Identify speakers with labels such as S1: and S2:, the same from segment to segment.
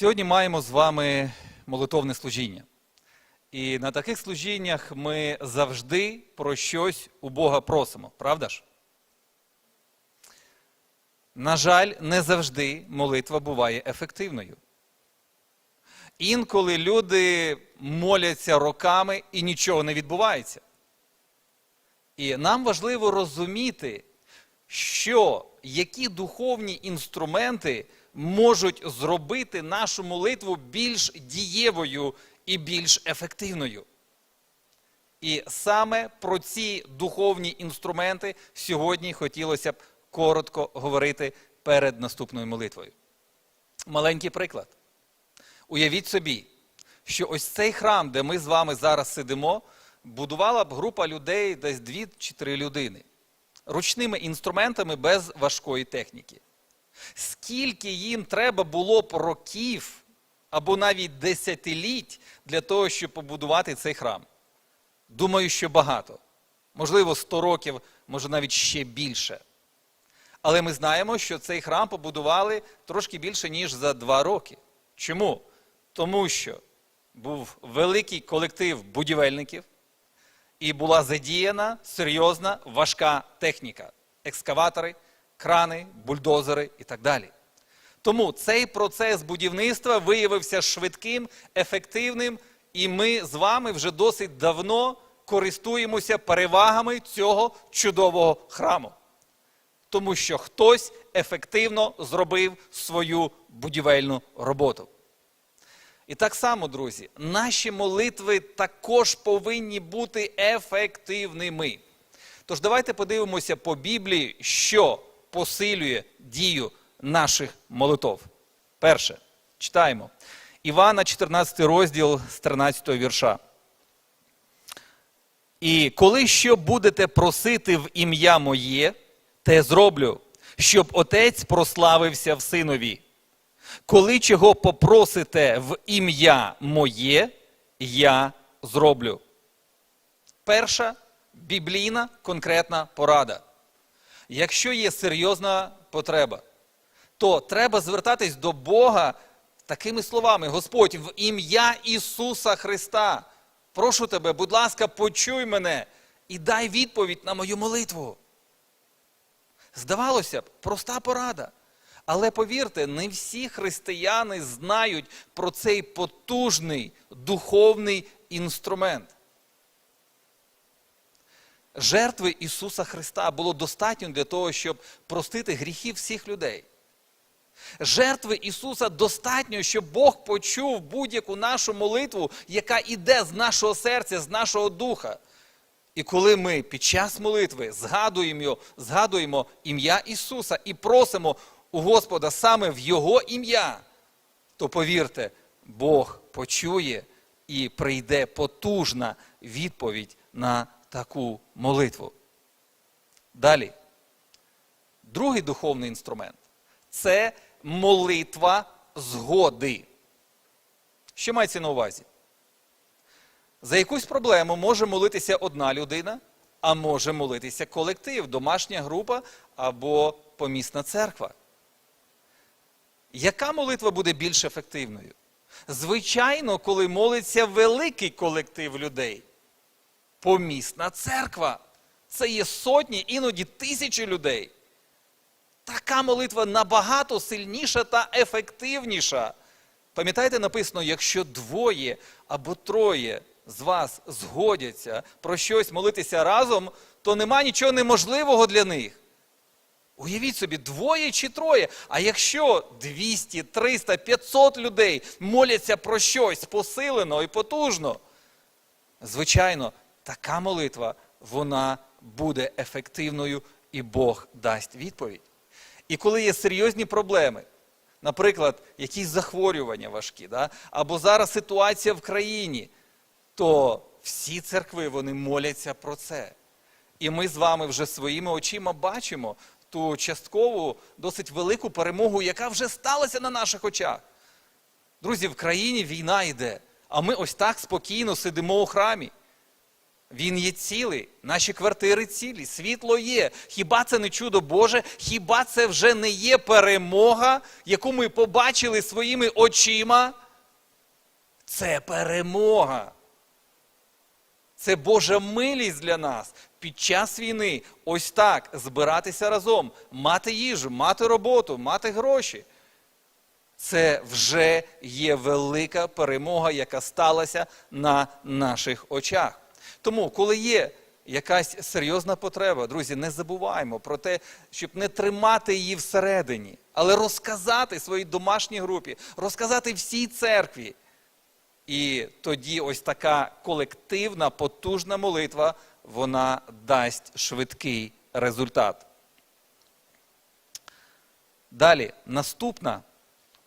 S1: Сьогодні маємо з вами молитовне служіння. І на таких служіннях ми завжди про щось у Бога просимо, правда ж? На жаль, не завжди молитва буває ефективною. Інколи люди моляться роками і нічого не відбувається. І нам важливо розуміти, що які духовні інструменти можуть зробити нашу молитву більш дієвою і більш ефективною. І саме про ці духовні інструменти сьогодні хотілося б коротко говорити перед наступною молитвою. Маленький приклад. Уявіть собі, що ось цей храм, де ми з вами зараз сидимо, будувала б група людей, десь дві чи три людини, ручними інструментами без важкої техніки. Скільки їм треба було б років або навіть десятиліть для того, щоб побудувати цей храм? Думаю, що багато. Можливо, 100 років, може навіть ще більше. Але ми знаємо, що цей храм побудували трошки більше, ніж за два роки. Чому? Тому що був великий колектив будівельників і була задіяна серйозна важка техніка: екскаватори, крани, бульдозери і так далі. Тому цей процес будівництва виявився швидким, ефективним, і ми з вами вже досить давно користуємося перевагами цього чудового храму. Тому що хтось ефективно зробив свою будівельну роботу. І так само, друзі, наші молитви також повинні бути ефективними. Тож давайте подивимося по Біблії, що посилює дію наших молитов. Перше, читаємо. Івана, 14 розділ з 13 вірша. І коли що будете просити в ім'я моє, те зроблю, щоб отець прославився в синові. Коли чого попросите в ім'я моє, я зроблю. Перша біблійна конкретна порада. Якщо є серйозна потреба, то треба звертатись до Бога такими словами: Господь, в ім'я Ісуса Христа. Прошу тебе, будь ласка, почуй мене і дай відповідь на мою молитву. Здавалося б, проста порада. Але повірте, не всі християни знають про цей потужний духовний інструмент. Жертви Ісуса Христа було достатньо для того, щоб простити гріхи всіх людей. Жертви Ісуса достатньо, щоб Бог почув будь-яку нашу молитву, яка йде з нашого серця, з нашого духа. І коли ми під час молитви згадуємо, згадуємо ім'я Ісуса і просимо у Господа саме в Його ім'я, то повірте, Бог почує і прийде потужна відповідь на таку молитву. Далі. Другий духовний інструмент це молитва згоди. Що мається на увазі? За якусь проблему може молитися одна людина, а може молитися колектив, домашня група або помісна церква. Яка молитва буде більш ефективною? Звичайно, коли молиться великий колектив людей. Помісна церква. Це є сотні, іноді тисячі людей. Така молитва набагато сильніша та ефективніша. Пам'ятаєте, написано, якщо двоє або троє з вас згодяться про щось молитися разом, то нема нічого неможливого для них. Уявіть собі, двоє чи троє. А якщо 200, 300, 500 людей моляться про щось посилено і потужно, звичайно, така молитва вона буде ефективною і Бог дасть відповідь. І коли є серйозні проблеми, наприклад, якісь захворювання важкі, да? або зараз ситуація в країні, то всі церкви вони моляться про це. І ми з вами вже своїми очима бачимо ту часткову, досить велику перемогу, яка вже сталася на наших очах. Друзі, в країні війна йде, а ми ось так спокійно сидимо у храмі. Він є цілий, наші квартири цілі, світло є. Хіба це не чудо Боже? Хіба це вже не є перемога, яку ми побачили своїми очима? Це перемога. Це Божа милість для нас під час війни. Ось так збиратися разом, мати їжу, мати роботу, мати гроші. Це вже є велика перемога, яка сталася на наших очах. Тому, коли є якась серйозна потреба, друзі, не забуваємо про те, щоб не тримати її всередині, але розказати своїй домашній групі, розказати всій церкві. І тоді ось така колективна, потужна молитва, вона дасть швидкий результат. Далі, наступна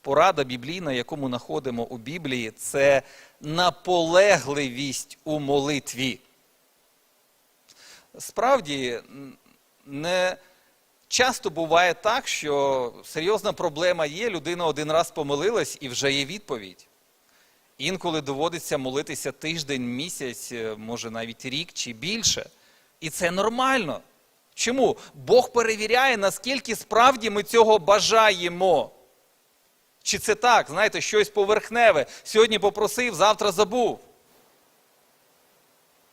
S1: порада біблійна, яку ми знаходимо у Біблії, це наполегливість у молитві. Справді, не часто буває так, що серйозна проблема є, людина один раз помолилась і вже є відповідь. Інколи доводиться молитися тиждень, місяць, е, може навіть рік чи більше. І це нормально. Чому? Бог перевіряє, наскільки справді ми цього бажаємо. Чи це так, знаєте, щось поверхневе. Сьогодні попросив, завтра забув.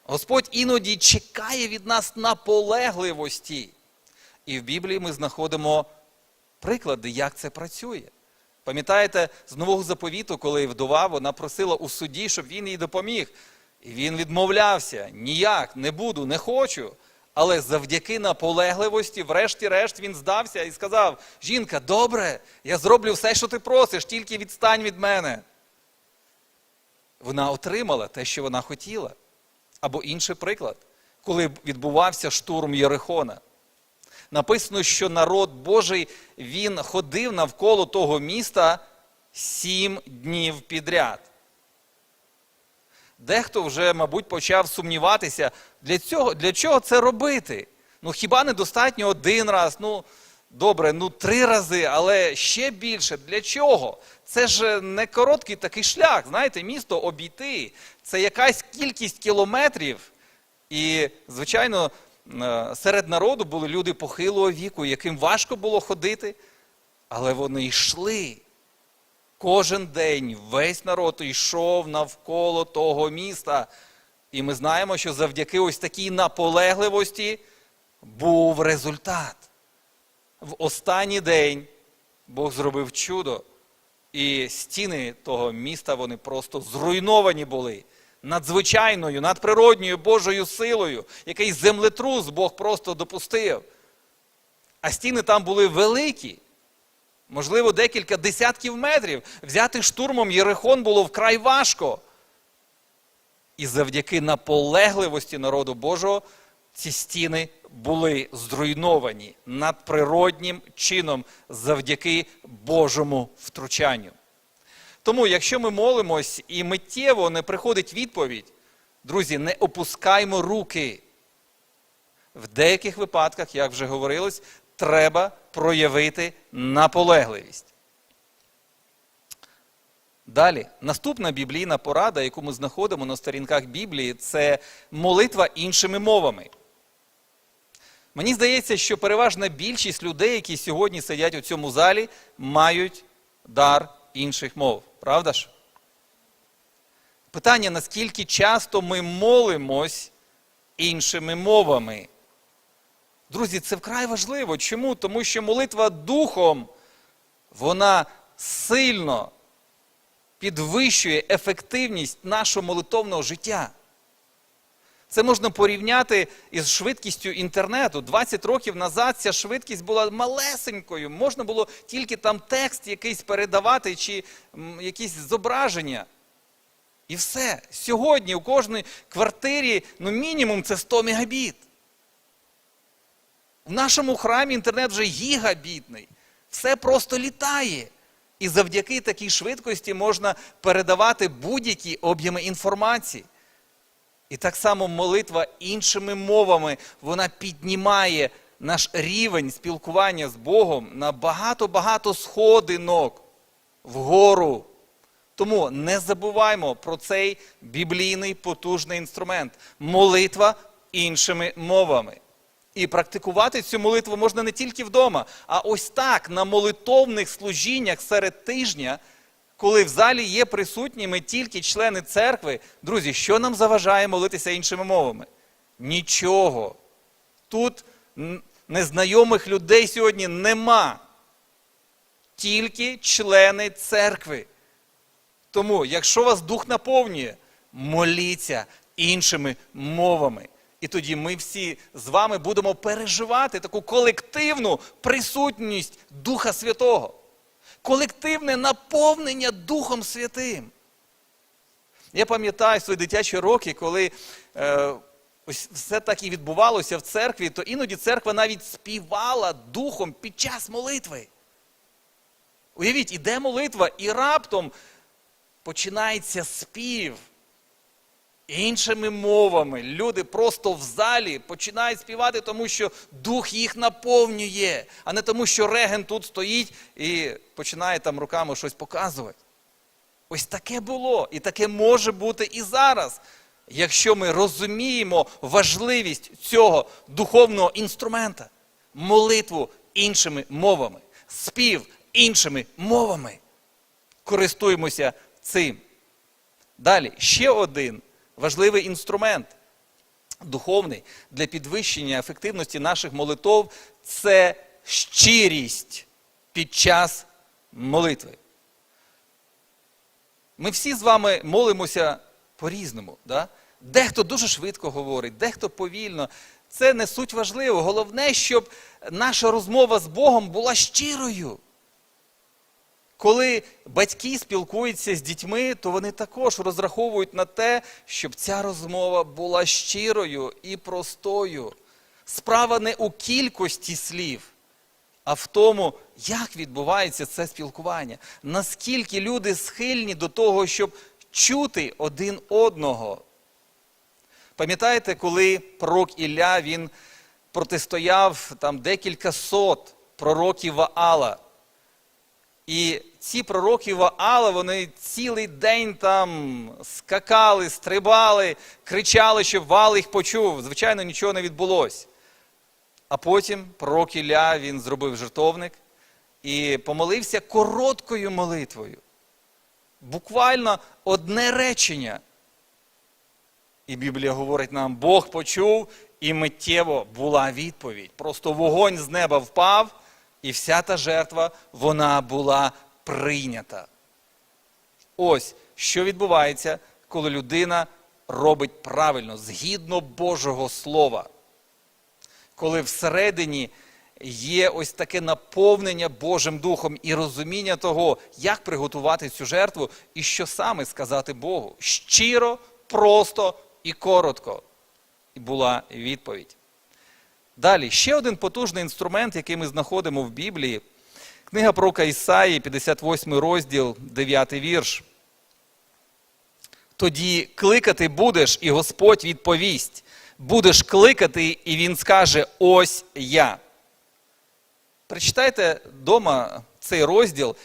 S1: Господь іноді чекає від нас наполегливості. І в Біблії ми знаходимо приклади, як це працює. Пам'ятаєте, з нового заповіту, коли вдова, вона просила у суді, щоб він їй допоміг. І він відмовлявся: ніяк, не буду, не хочу. Але завдяки наполегливості, врешті-решт, він здався і сказав: Жінка, добре, я зроблю все, що ти просиш, тільки відстань від мене. Вона отримала те, що вона хотіла. Або інший приклад, коли відбувався штурм Єрихона. Написано, що народ Божий він ходив навколо того міста сім днів підряд. Дехто вже, мабуть, почав сумніватися, для, цього, для чого це робити? Ну хіба недостатньо один раз? Ну, добре, ну три рази, але ще більше. Для чого? Це ж не короткий такий шлях. Знаєте, місто обійти. Це якась кількість кілометрів. І, звичайно, е, серед народу були люди похилого віку, яким важко було ходити, але вони йшли. Кожен день весь народ йшов навколо того міста. І ми знаємо, що завдяки ось такій наполегливості був результат. В останній день Бог зробив чудо, і стіни того міста вони просто зруйновані були надзвичайною, надприродньою Божою силою, який землетрус Бог просто допустив. А стіни там були великі. Можливо, декілька десятків метрів. Взяти штурмом Єрихон було вкрай важко. І завдяки наполегливості народу Божого ці стіни були зруйновані надприроднім чином завдяки Божому втручанню. Тому, якщо ми молимось і миттєво не приходить відповідь, друзі, не опускаймо руки. В деяких випадках, як вже говорилось, треба проявити наполегливість. Далі, наступна біблійна порада, яку ми знаходимо на сторінках Біблії, це молитва іншими мовами. Мені здається, що переважна більшість людей, які сьогодні сидять у цьому залі, мають дар інших мов. Правда ж? Питання, наскільки часто ми молимось іншими мовами. Друзі, це вкрай важливо. Чому? Тому що молитва духом, вона сильно підвищує ефективність нашого молитовного життя. Це можна порівняти із швидкістю інтернету. 20 років назад ця швидкість була малесенькою. Можна було тільки там текст якийсь передавати чи якісь зображення. І все. Сьогодні у кожній квартирі ну, мінімум це 100 мегабіт. В нашому храмі інтернет вже гігабітний. Все просто літає. І завдяки такій швидкості можна передавати будь-які об'єми інформації. І так само молитва іншими мовами, вона піднімає наш рівень спілкування з Богом на багато-багато сходинок вгору. Тому не забуваймо про цей біблійний потужний інструмент молитва іншими мовами. І практикувати цю молитву можна не тільки вдома, а ось так на молитовних служіннях серед тижня, коли в залі є присутніми тільки члени церкви. Друзі, що нам заважає молитися іншими мовами? Нічого. Тут незнайомих людей сьогодні нема. Тільки члени церкви. Тому, якщо вас дух наповнює, моліться іншими мовами. І тоді ми всі з вами будемо переживати таку колективну присутність Духа Святого, колективне наповнення Духом Святим. Я пам'ятаю свої дитячі роки, коли е, ось все так і відбувалося в церкві, то іноді церква навіть співала духом під час молитви. Уявіть, іде молитва, і раптом починається спів іншими мовами. Люди просто в залі починають співати, тому що дух їх наповнює, а не тому, що реген тут стоїть і починає там руками щось показувати. Ось таке було, і таке може бути і зараз, якщо ми розуміємо важливість цього духовного інструмента, молитву іншими мовами, спів іншими мовами. Користуємося цим. Далі, ще один важливий інструмент духовний для підвищення ефективності наших молитов це щирість під час молитви. Ми всі з вами молимося по-різному. Да? Дехто дуже швидко говорить, дехто повільно. Це не суть важливо. Головне, щоб наша розмова з Богом була щирою. Коли батьки спілкуються з дітьми, то вони також розраховують на те, щоб ця розмова була щирою і простою. Справа не у кількості слів, а в тому, як відбувається це спілкування. Наскільки люди схильні до того, щоб чути один одного. Пам'ятаєте, коли пророк Ілля він протистояв там декілька сот пророків Ваала. І ці пророки Ваала, вони цілий день там скакали, стрибали, кричали, щоб Ваал їх почув. Звичайно, нічого не відбулося. А потім пророк Ілля, він зробив жертовник і помолився короткою молитвою. Буквально одне речення. І Біблія говорить нам, Бог почув, і миттєво була відповідь. Просто вогонь з неба впав, і вся та жертва, вона була прийнята. Ось що відбувається, коли людина робить правильно, згідно Божого Слова. Коли всередині є ось таке наповнення Божим Духом і розуміння того, як приготувати цю жертву і що саме сказати Богу. Щиро, просто і коротко. І була відповідь. Далі, ще один потужний інструмент, який ми знаходимо в Біблії. Книга пророка Ісаї, 58 розділ, 9 вірш. Тоді кликати будеш, і Господь відповість. Будеш кликати, і Він скаже: Ось я. Прочитайте вдома цей розділ.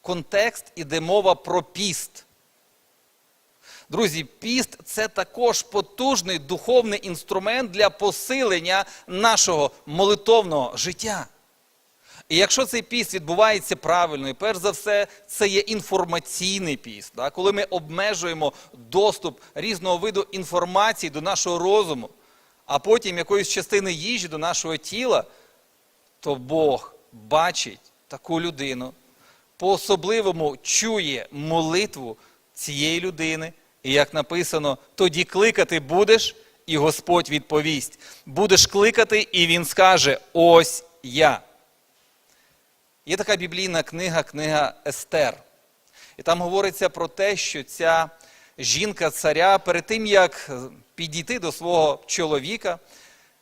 S1: Контекст іде мова про піст. Друзі, піст це також потужний духовний інструмент для посилення нашого молитовного життя. І якщо цей піст відбувається правильно, і перш за все, це є інформаційний піст, да? коли ми обмежуємо доступ різного виду інформації до нашого розуму, а потім якоїсь частини їжі до нашого тіла, то Бог бачить таку людину, по-особливому чує молитву цієї людини. І як написано, тоді кликати будеш, і Господь відповість. Будеш кликати, і Він скаже: Ось я. Є така біблійна книга, книга Естер. І там говориться про те, що ця жінка царя перед тим, як підійти до свого чоловіка,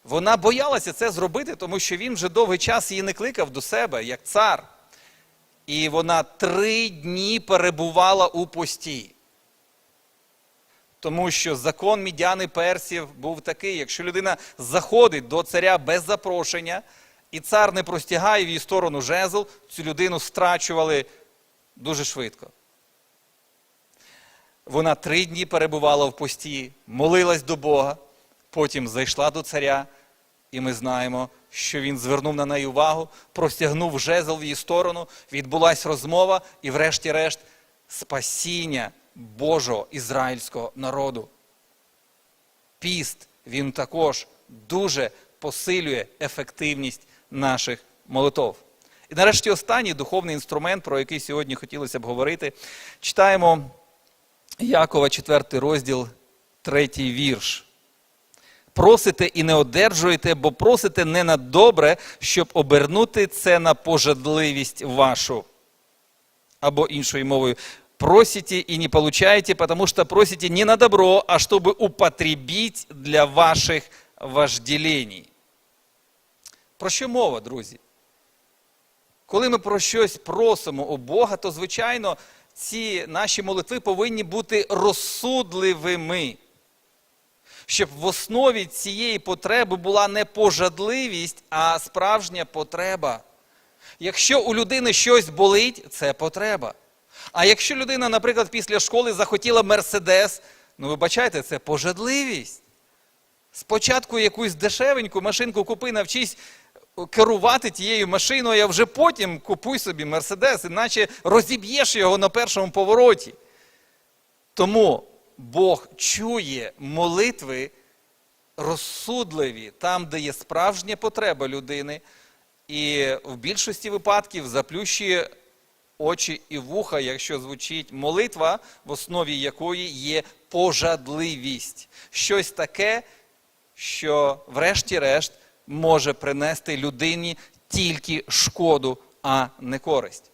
S1: вона боялася це зробити, тому що він вже довгий час її не кликав до себе, як цар. І вона три дні перебувала у пості. Тому що закон мідяни персів був такий: якщо людина заходить до царя без запрошення, і цар не простягає в її сторону жезл, цю людину страчували дуже швидко. Вона три дні перебувала в пості, молилась до Бога, потім зайшла до царя, і ми знаємо, що він звернув на неї увагу, простягнув жезл в її сторону, відбулась розмова і, врешті-решт, спасіння Божого ізраїльського народу. Піст він також дуже посилює ефективність наших молитов. І нарешті останній духовний інструмент, про який сьогодні хотілося б говорити, читаємо Якова, 4 розділ, 3 вірш. Просите і не одержуєте, бо просите не на добре, щоб обернути це на пожадливість вашу. Або іншою мовою, просите и не получаете, потому что просите не на добро, а чтобы употребить для ваших вожделений. Про що мова, друзі? Коли ми про щось просимо у Бога, то, звичайно, ці наші молитви повинні бути розсудливими. Щоб в основі цієї потреби була не пожадливість, а справжня потреба. Якщо у людини щось болить, це потреба. А якщо людина, наприклад, після школи захотіла Мерседес, ну вибачайте, це пожадливість. Спочатку якусь дешевеньку машинку купи, навчись керувати тією машиною, а вже потім купуй собі Мерседес, іначе розіб'єш його на першому повороті. Тому Бог чує молитви розсудливі там, де є справжня потреба людини, і в більшості випадків заплющує очі і вуха, якщо звучить молитва, в основі якої є пожадливість. Щось таке, що, врешті-решт, може принести людині тільки шкоду, а не користь.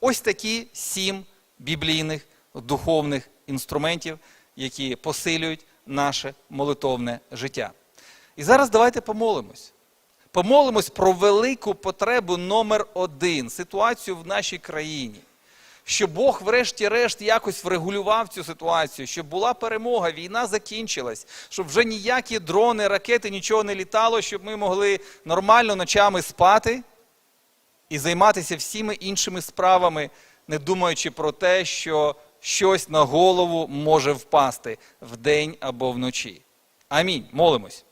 S1: Ось такі сім біблійних духовних інструментів, які посилюють наше молитовне життя. І зараз давайте помолимось. Помолимось про велику потребу номер один ситуацію в нашій країні. Щоб Бог, врешті-решт, якось врегулював цю ситуацію, щоб була перемога, війна закінчилась, щоб вже ніякі дрони, ракети, нічого не літало, щоб ми могли нормально ночами спати і займатися всіми іншими справами, не думаючи про те, що щось на голову може впасти вдень або вночі. Амінь. Молимось.